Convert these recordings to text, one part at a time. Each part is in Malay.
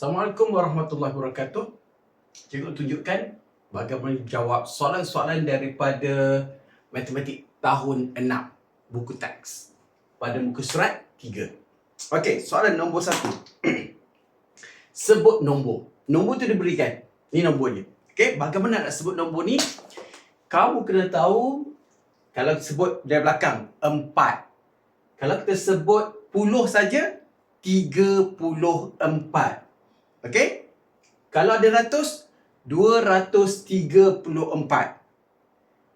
Assalamualaikum warahmatullahi wabarakatuh. Cikgu tunjukkan bagaimana jawab soalan-soalan daripada matematik tahun 6 buku teks pada muka surat 3. Okey, soalan nombor 1. sebut nombor. Nombor tu diberikan. Ni nombor dia. Okey, bagaimana nak sebut nombor ni? Kamu kena tahu kalau sebut dari belakang 4. Kalau kita sebut puluh saja 34. Okey? Kalau ada ratus, 234.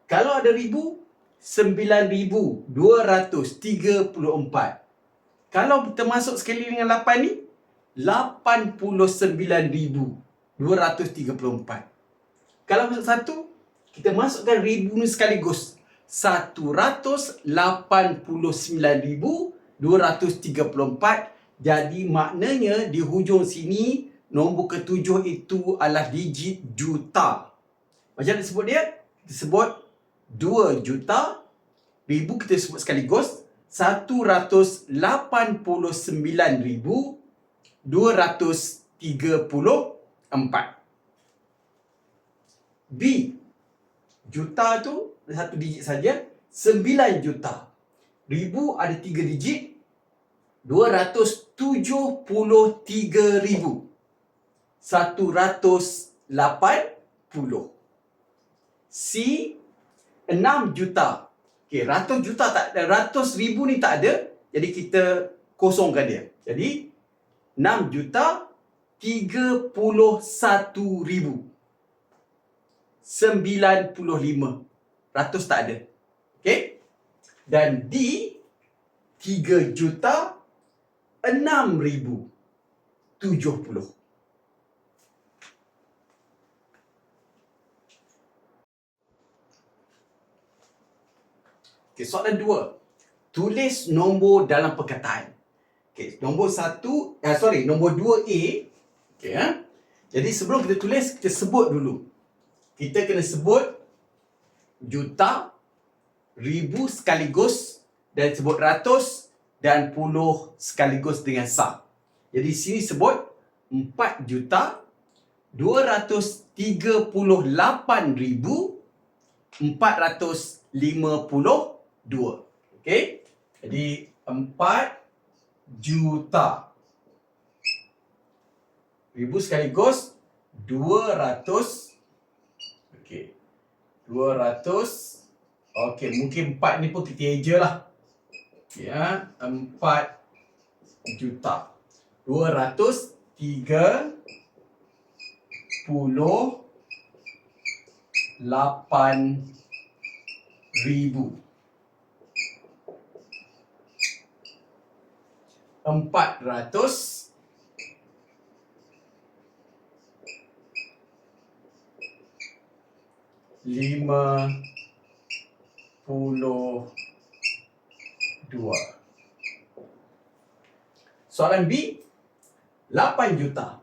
Kalau ada ribu, 9234. Kalau kita masuk sekali dengan 8 ni, 89234. Kalau masuk satu, kita masukkan ribu ni sekaligus. 189,234. Jadi maknanya di hujung sini nombor ketujuh itu adalah digit juta. Macam mana sebut dia? Kita sebut 2 juta. Ribu kita sebut sekaligus. 189,234. B. Juta tu satu digit saja. 9 juta. Ribu ada tiga digit. 273 ribu. 180. C. 6 juta. Okey, ratus juta tak ada. Ratus ribu ni tak ada. Jadi kita kosongkan dia. Jadi 6 juta 31 ribu. 95. Ratus tak ada. Okey? Dan D 3 juta 6 ribu 70. Okey, soalan dua. Tulis nombor dalam perkataan. Okey, nombor satu, eh, sorry, nombor dua A. Okey, ya. Jadi sebelum kita tulis, kita sebut dulu. Kita kena sebut juta, ribu sekaligus dan sebut ratus dan puluh sekaligus dengan sah. Jadi sini sebut 4 juta 238 452. Okey? Jadi 4 juta. Ribu sekaligus 200 okey. 200 okey mungkin 4 ni pun kita eja lah. Ya 4 juta. 203 puluh lapan ribu empat ratus lima puluh dua. Soalan B, 8 juta.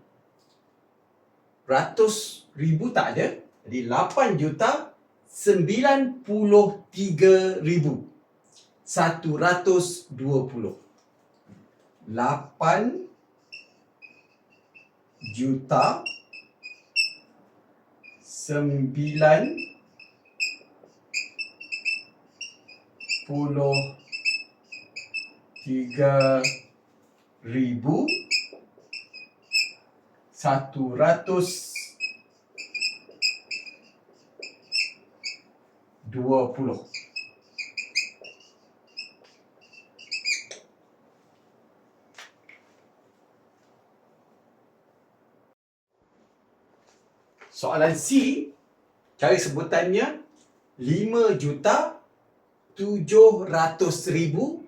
Ratus ribu tak ada. Jadi 8 juta 93 ribu. 120. 8 juta 9 puluh tiga ribu satu ratus dua puluh. Soalan C, cari sebutannya 5 juta 700 ribu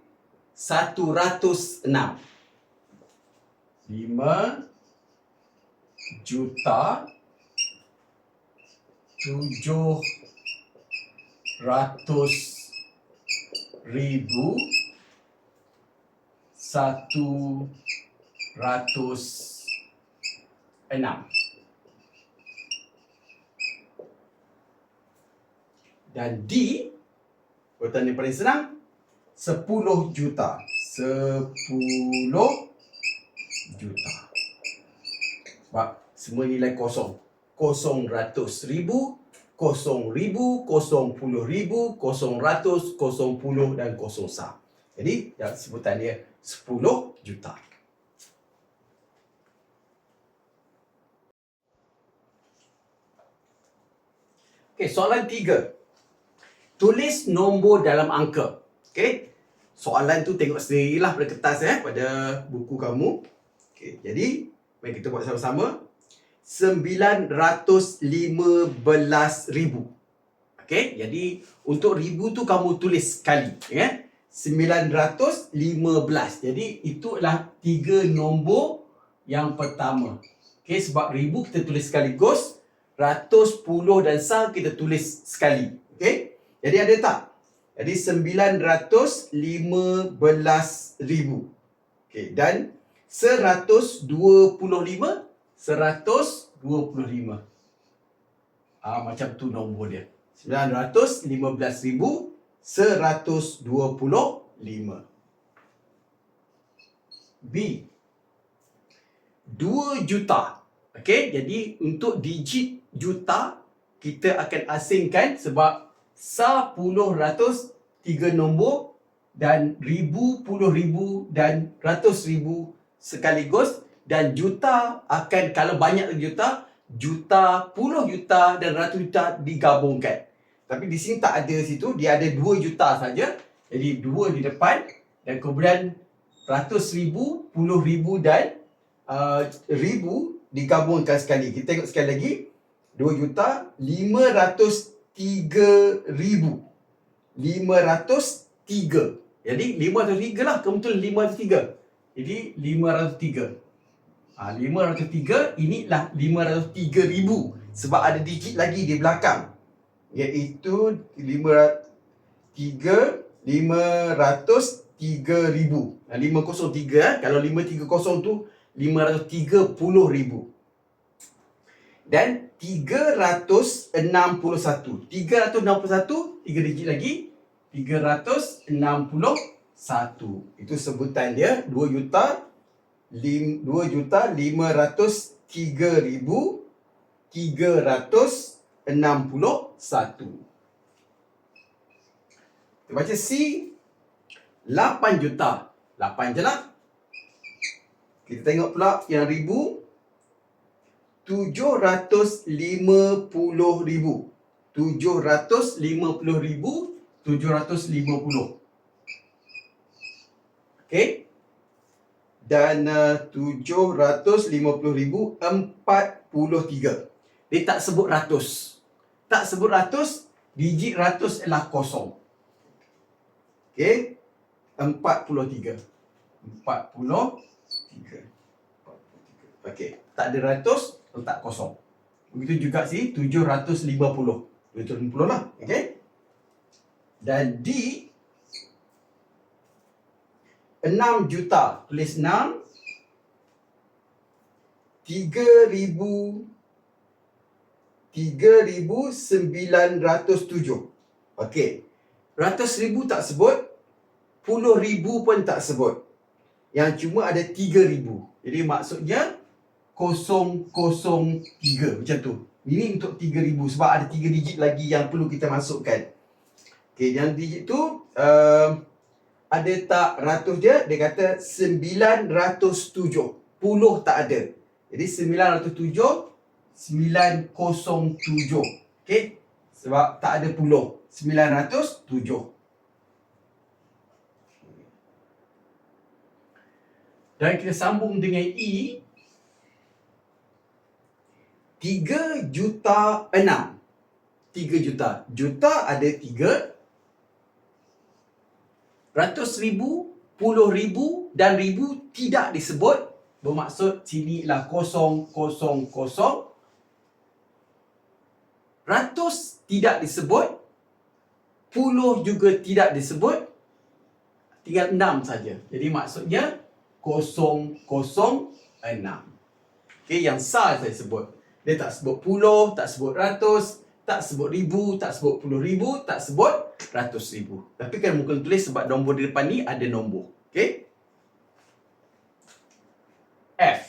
106. 5 juta 700 ribu 106. Dan D, urutan yang paling senang, 10 juta. 10 juta. Sebab semua nilai kosong. Kosong ratus ribu, kosong ribu, kosong puluh ribu, kosong ratus, kosong puluh dan kosong sah. Jadi yang sebutan dia 10 juta. Okey, soalan tiga. Tulis nombor dalam angka. Okey. Soalan tu tengok sendirilah pada kertas eh pada buku kamu. Okey, jadi mari kita buat sama-sama. 915 ribu. Okey, jadi untuk ribu tu kamu tulis sekali, ya. 915. Jadi itulah tiga nombor yang pertama. Okey, sebab ribu kita tulis sekaligus, ratus, puluh dan sah kita tulis sekali. Okey? Jadi ada tak? Jadi 915 ribu. Okey, dan 125 125 Ah macam tu nombor dia. 915,125 B 2 juta Okey, jadi untuk digit juta kita akan asingkan sebab sepuluh ratus tiga nombor dan ribu puluh ribu dan ratus ribu sekaligus dan juta akan kalau banyak juta juta puluh juta dan ratus juta digabungkan. Tapi di sini tak ada situ dia ada dua juta saja. Jadi dua di depan dan kemudian ratus ribu puluh ribu dan uh, ribu digabungkan sekali. Kita tengok sekali lagi. Dua juta lima ratus 503. Jadi 503 lah kamu kebetulan 503. Jadi 503. Ha, 503 inilah 503,000 sebab ada digit lagi di belakang iaitu 503 503,000. Ha, 503 kalau 530 tu 530,000. Dan 361. 361, 3 digit lagi. 361. Itu sebutan dia 2 juta 2 juta 503 ribu 361. Kita baca C 8 juta. 8 je lah. Kita tengok pula yang ribu. 750,000. 750,000. 750. Okay. Dan uh, 750,043. Dia tak sebut ratus. Tak sebut ratus, digit ratus ialah kosong. Okay. 43. 43. 43. Okey, tak ada ratus, letak kosong. Begitu juga si 750. 750 lah, okey. Dan D 6 juta, tulis 6 3000 3907. Okey. Ratus ribu tak sebut, puluh ribu pun tak sebut yang cuma ada 3000. Jadi maksudnya 003 macam tu. Ini untuk 3000 sebab ada 3 digit lagi yang perlu kita masukkan. Okey, yang digit tu uh, ada tak ratus dia? Dia kata 907. Puluh tak ada. Jadi 907 907. Okey? Sebab tak ada puluh. 907. Dan kita sambung dengan E 3 juta 6 3 juta Juta ada 3 Ratus ribu Puluh ribu Dan ribu tidak disebut Bermaksud sini lah kosong Kosong kosong Ratus tidak disebut Puluh juga tidak disebut Tinggal enam saja. Jadi maksudnya 006. Okey, yang sah saya sebut. Dia tak sebut puluh, tak sebut ratus, tak sebut ribu, tak sebut puluh ribu, tak sebut ratus ribu. Tapi kan mungkin tulis sebab nombor di depan ni ada nombor. Okey? F.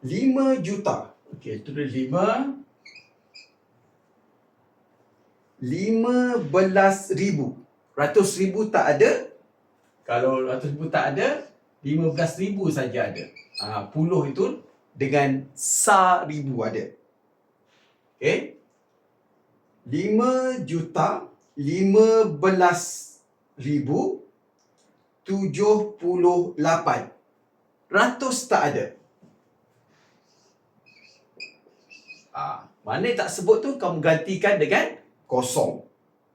5 juta. Okey, tulis 5 15 ribu. Ratus ribu tak ada. Kalau ratus ribu tak ada, 15 ribu saja ada. Ha, puluh itu dengan sa ribu ada. Okey. 5 juta 15 ribu 78. Ratus tak ada. Ah, mana tak sebut tu kamu gantikan dengan kosong.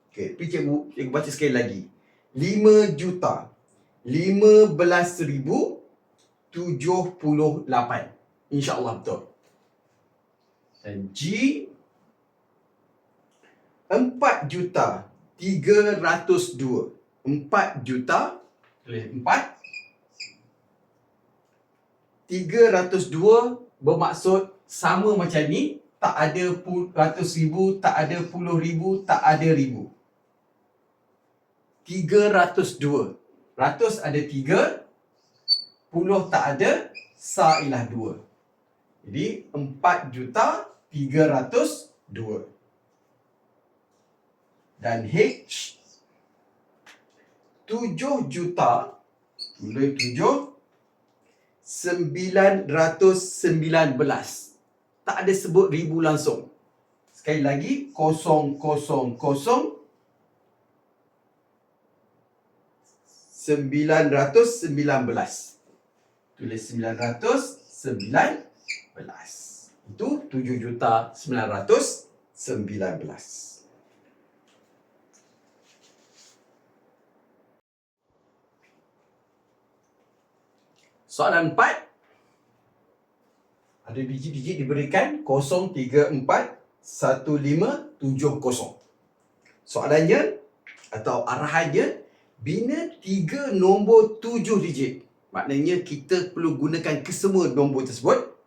Okey, pergi cikgu, cikgu baca sekali lagi. 5 juta 15 ribu 78. InsyaAllah betul. Dan G 4 juta 302. 4 juta tulis 4 302 bermaksud sama macam ni tak ada ratus ribu, tak ada puluh ribu, tak ada ribu. Tiga ratus ada tiga, puluh tak ada, sa ialah dua. Jadi empat juta tiga ratus dua. Dan H tujuh juta tulis tujuh sembilan ratus sembilan belas tak ada sebut ribu langsung. Sekali lagi, kosong, kosong, kosong. Sembilan ratus sembilan belas. Tulis sembilan ratus sembilan belas. Itu tujuh juta sembilan ratus sembilan belas. Soalan empat, ada digit-digit diberikan 0341570. Soalannya atau arahannya bina tiga nombor tujuh digit. Maknanya kita perlu gunakan kesemua nombor tersebut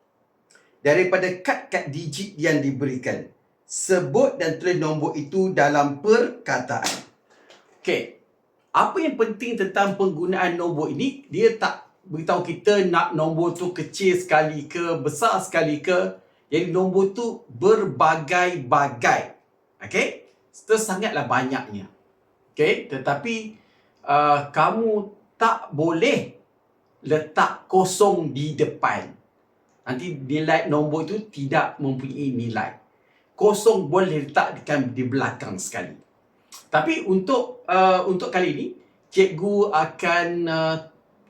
daripada kad-kad digit yang diberikan. Sebut dan tulis nombor itu dalam perkataan. Okey. Apa yang penting tentang penggunaan nombor ini? Dia tak beritahu kita nak nombor tu kecil sekali ke, besar sekali ke. Jadi nombor tu berbagai-bagai. Okey? Itu sangatlah banyaknya. Okey? Tetapi uh, kamu tak boleh letak kosong di depan. Nanti nilai nombor itu tidak mempunyai nilai. Kosong boleh letak di belakang sekali. Tapi untuk uh, untuk kali ini, cikgu akan uh,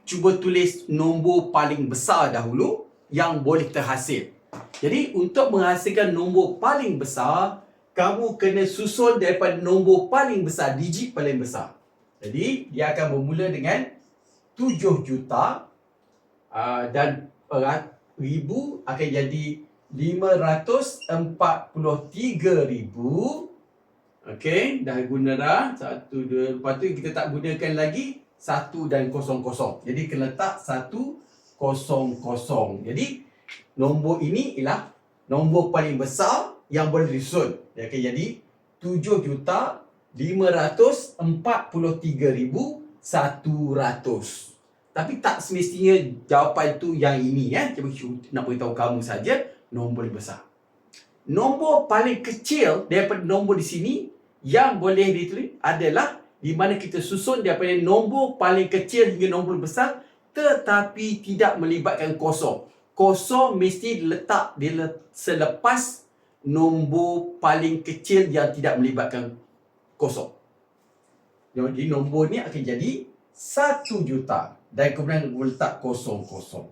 cuba tulis nombor paling besar dahulu yang boleh terhasil. Jadi untuk menghasilkan nombor paling besar, kamu kena susun daripada nombor paling besar, digit paling besar. Jadi dia akan bermula dengan 7 juta uh, dan ribu akan jadi 543 ribu. Okey, dah guna dah. Satu, dua. Lepas tu kita tak gunakan lagi satu dan kosong kosong. Jadi kena letak satu kosong kosong. Jadi nombor ini ialah nombor paling besar yang boleh disusun. Dia akan jadi tujuh juta lima ratus empat puluh tiga ribu satu ratus. Tapi tak semestinya jawapan tu yang ini ya. Cuba nak beritahu kamu saja nombor besar. Nombor paling kecil daripada nombor di sini yang boleh ditulis adalah di mana kita susun daripada nombor paling kecil hingga nombor besar tetapi tidak melibatkan kosong. Kosong mesti diletak selepas nombor paling kecil yang tidak melibatkan kosong. Jadi nombor ni akan jadi 1 juta dan kemudian letak kosong-kosong.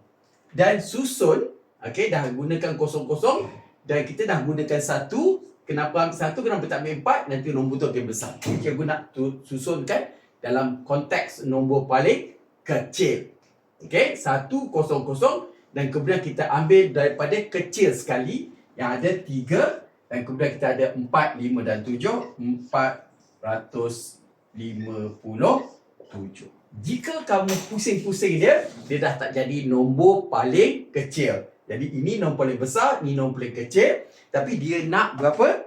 Dan susun, okey dah gunakan kosong-kosong dan kita dah gunakan satu Kenapa ambil satu, kenapa tak ambil empat, nanti nombor tu akan besar. Cikgu nak tu, susunkan dalam konteks nombor paling kecil. Okey, satu, kosong, kosong. Dan kemudian kita ambil daripada kecil sekali yang ada tiga. Dan kemudian kita ada empat, lima dan tujuh. Empat ratus lima puluh tujuh. Jika kamu pusing-pusing dia, dia dah tak jadi nombor paling kecil. Jadi ini nombor paling besar, ini nombor paling kecil. Tapi dia nak berapa?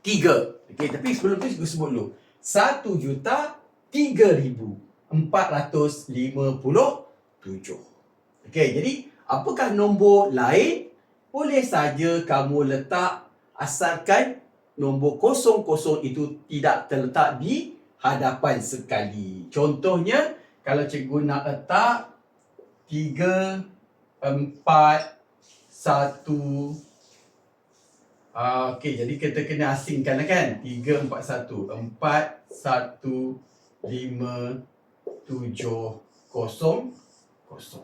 Tiga. Okey, tapi sebelum tu saya sebut dulu. Satu juta tiga ribu empat ratus lima puluh tujuh. Okey, jadi Apakah nombor lain? Boleh saja kamu letak asalkan nombor kosong kosong itu tidak terletak di hadapan sekali. Contohnya, kalau cikgu nak letak 3, 4, 1, Uh, Okey, jadi kita kena asingkan lah kan? 3, 4, 1. 4, 1, 5, 7, 0, 0.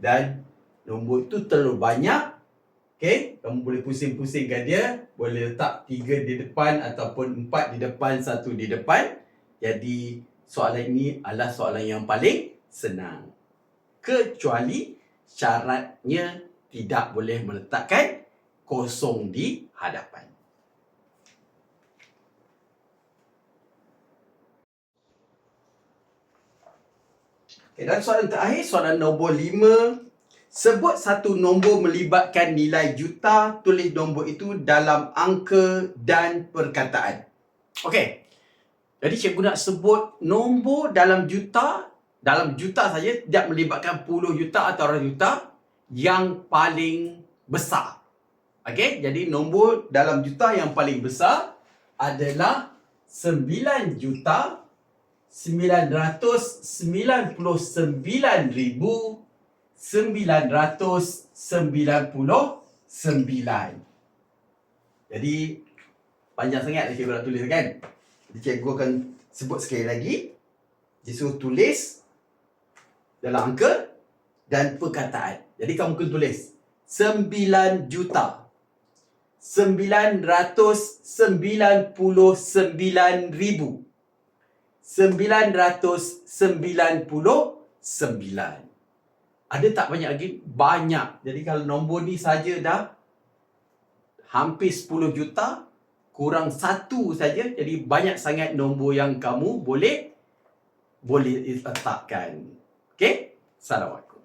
Dan nombor itu terlalu banyak. Okey, kamu boleh pusing-pusingkan dia. Boleh letak 3 di depan ataupun 4 di depan, 1 di depan. Jadi, soalan ini adalah soalan yang paling senang. Kecuali syaratnya tidak boleh meletakkan kosong di hadapan. Okay, dan soalan terakhir, soalan nombor lima. Sebut satu nombor melibatkan nilai juta, tulis nombor itu dalam angka dan perkataan. Okey. Jadi cikgu nak sebut nombor dalam juta, dalam juta saja tidak melibatkan puluh juta atau ratus juta yang paling besar. Okey, jadi nombor dalam juta yang paling besar adalah 9 juta 999,999. Jadi panjang sangat cikgu nak tulis kan? Jadi cikgu akan sebut sekali lagi. Disuruh tulis dalam angka dan perkataan. Jadi kamu kena tulis 9 juta 999 ribu 999. Ada tak banyak lagi? Banyak. Jadi kalau nombor ni saja dah hampir 10 juta, kurang satu saja. Jadi banyak sangat nombor yang kamu boleh boleh letakkan. Okey? Assalamualaikum.